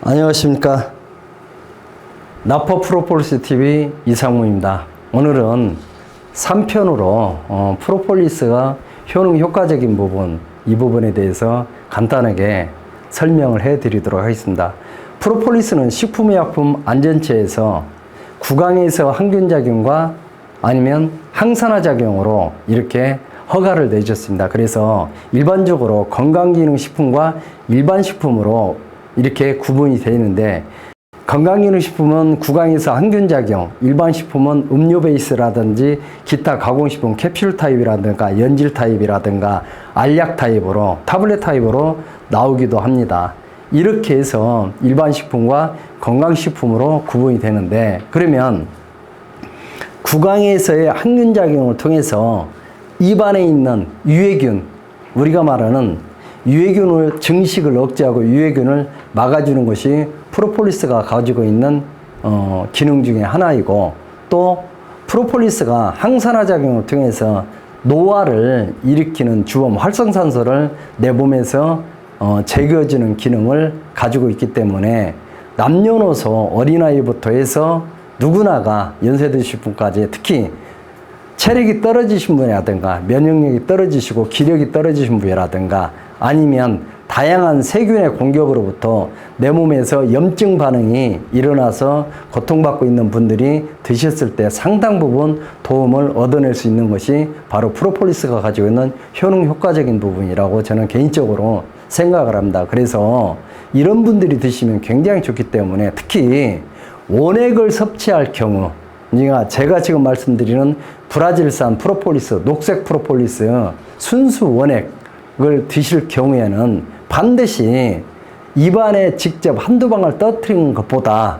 안녕하십니까. 나퍼 프로폴리스 TV 이상무입니다. 오늘은 3편으로 어, 프로폴리스가 효능 효과적인 부분, 이 부분에 대해서 간단하게 설명을 해 드리도록 하겠습니다. 프로폴리스는 식품의약품 안전처에서 구강에서 항균 작용과 아니면 항산화 작용으로 이렇게 허가를 내줬습니다. 그래서 일반적으로 건강기능식품과 일반 식품으로 이렇게 구분이 되어 있는데 건강기능식품은 구강에서 항균 작용, 일반 식품은 음료 베이스라든지 기타 가공식품 캡슐 타입이라든가 연질 타입이라든가 알약 타입으로 타블렛 타입으로 나오기도 합니다. 이렇게 해서 일반 식품과 건강식품으로 구분이 되는데 그러면 구강에서의 항균 작용을 통해서 입안에 있는 유해균, 우리가 말하는 유해균을 증식을 억제하고 유해균을 막아주는 것이 프로폴리스가 가지고 있는 어, 기능 중에 하나이고 또 프로폴리스가 항산화 작용을 통해서 노화를 일으키는 주범 활성산소를 내 몸에서 어, 제거해주는 기능을 가지고 있기 때문에 남녀노소 어린아이부터 해서 누구나가 연세 드실 분까지 특히 체력이 떨어지신 분이라든가 면역력이 떨어지시고 기력이 떨어지신 분이라든가 아니면 다양한 세균의 공격으로부터 내 몸에서 염증 반응이 일어나서 고통받고 있는 분들이 드셨을 때 상당 부분 도움을 얻어낼 수 있는 것이 바로 프로폴리스가 가지고 있는 효능 효과적인 부분이라고 저는 개인적으로 생각을 합니다. 그래서 이런 분들이 드시면 굉장히 좋기 때문에 특히 원액을 섭취할 경우 그러니까 제가 지금 말씀드리는 브라질산 프로폴리스, 녹색 프로폴리스 순수 원액을 드실 경우에는 반드시 입안에 직접 한두 방울 떠뜨리는 것보다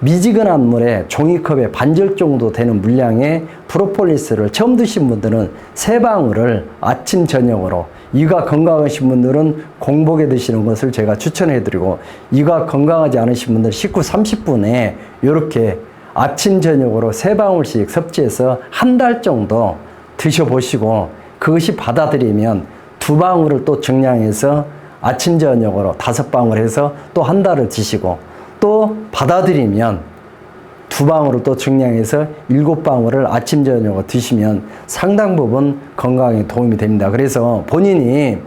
미지근한 물에 종이컵에 반절 정도 되는 물량의 프로폴리스를 처음 드신 분들은 세 방울을 아침 저녁으로 이가 건강하신 분들은 공복에 드시는 것을 제가 추천해 드리고 이가 건강하지 않으신 분들 식후 30분에 이렇게 아침 저녁으로 세 방울씩 섭취해서 한 달 정도 드셔보시고 그것이 받아들이면 두 방울을 또 정량해서 아침 저녁으로 다섯 방울 해서 또 한 달을 드시고 또 받아들이면 두 방울을 또 증량해서 일곱 방울을 아침 저녁으로 드시면 상당 부분 건강에 도움이 됩니다. 그래서 본인이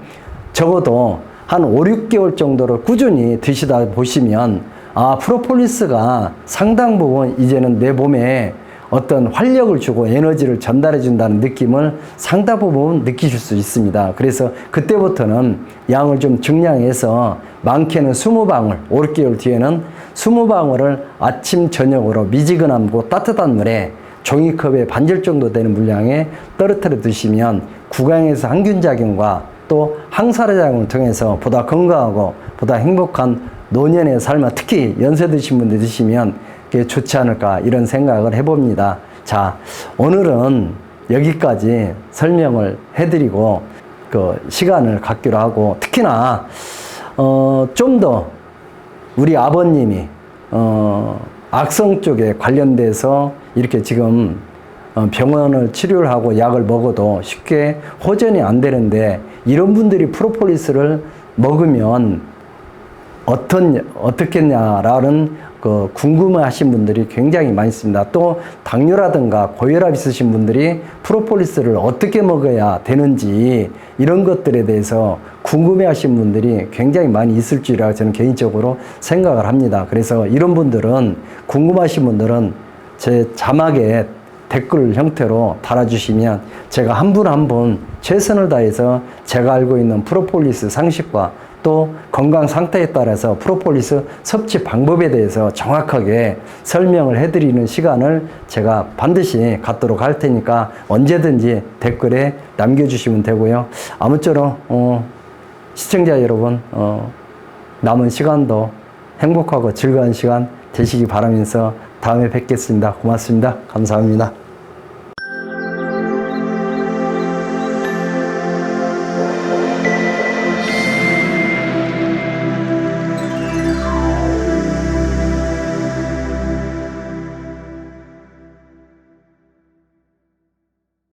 적어도 한 5, 6개월 정도를 꾸준히 드시다 보시면 아, 프로폴리스가 상당 부분 이제는 내 몸에 어떤 활력을 주고 에너지를 전달해 준다는 느낌을 상당 부분 느끼실 수 있습니다. 그래서 그때부터는 양을 좀 증량해서 많게는 20방울, 5, 6개월 뒤에는 20방울을 아침, 저녁으로 미지근하고 따뜻한 물에 종이컵에 반절 정도 되는 물량에 떨어뜨려 드시면 구강에서 항균 작용과 또 항산화 작용을 통해서 보다 건강하고 보다 행복한 노년의 삶을 특히 연세 드신 분들 드시면 좋지 않을까 이런 생각을 해봅니다. 자, 오늘은 여기까지 설명을 해드리고 그 시간을 갖기로 하고 특히나 어, 좀더 우리 아버님이 어, 악성 쪽에 관련돼서 이렇게 지금 어, 병원을 치료를 하고 약을 먹어도 쉽게 호전이 안 되는데 이런 분들이 프로폴리스를 먹으면 어떤 어떻겠냐라는 그 궁금해하신 분들이 굉장히 많이 있습니다. 또 당뇨라든가 고혈압 있으신 분들이 프로폴리스를 어떻게 먹어야 되는지 이런 것들에 대해서 궁금해하신 분들이 굉장히 많이 있을 줄이라 저는 개인적으로 생각을 합니다. 그래서 이런 분들은 궁금하신 분들은 제 자막에 댓글 형태로 달아주시면 제가 한 분 한 분 최선을 다해서 제가 알고 있는 프로폴리스 상식과 또 건강 상태에 따라서 프로폴리스 섭취 방법에 대해서 정확하게 설명을 해드리는 시간을 제가 반드시 갖도록 할 테니까 언제든지 댓글에 남겨주시면 되고요. 아무쪼록 어, 시청자 여러분 어, 남은 시간도 행복하고 즐거운 시간 되시기 바라면서 다음에 뵙겠습니다. 고맙습니다. 감사합니다.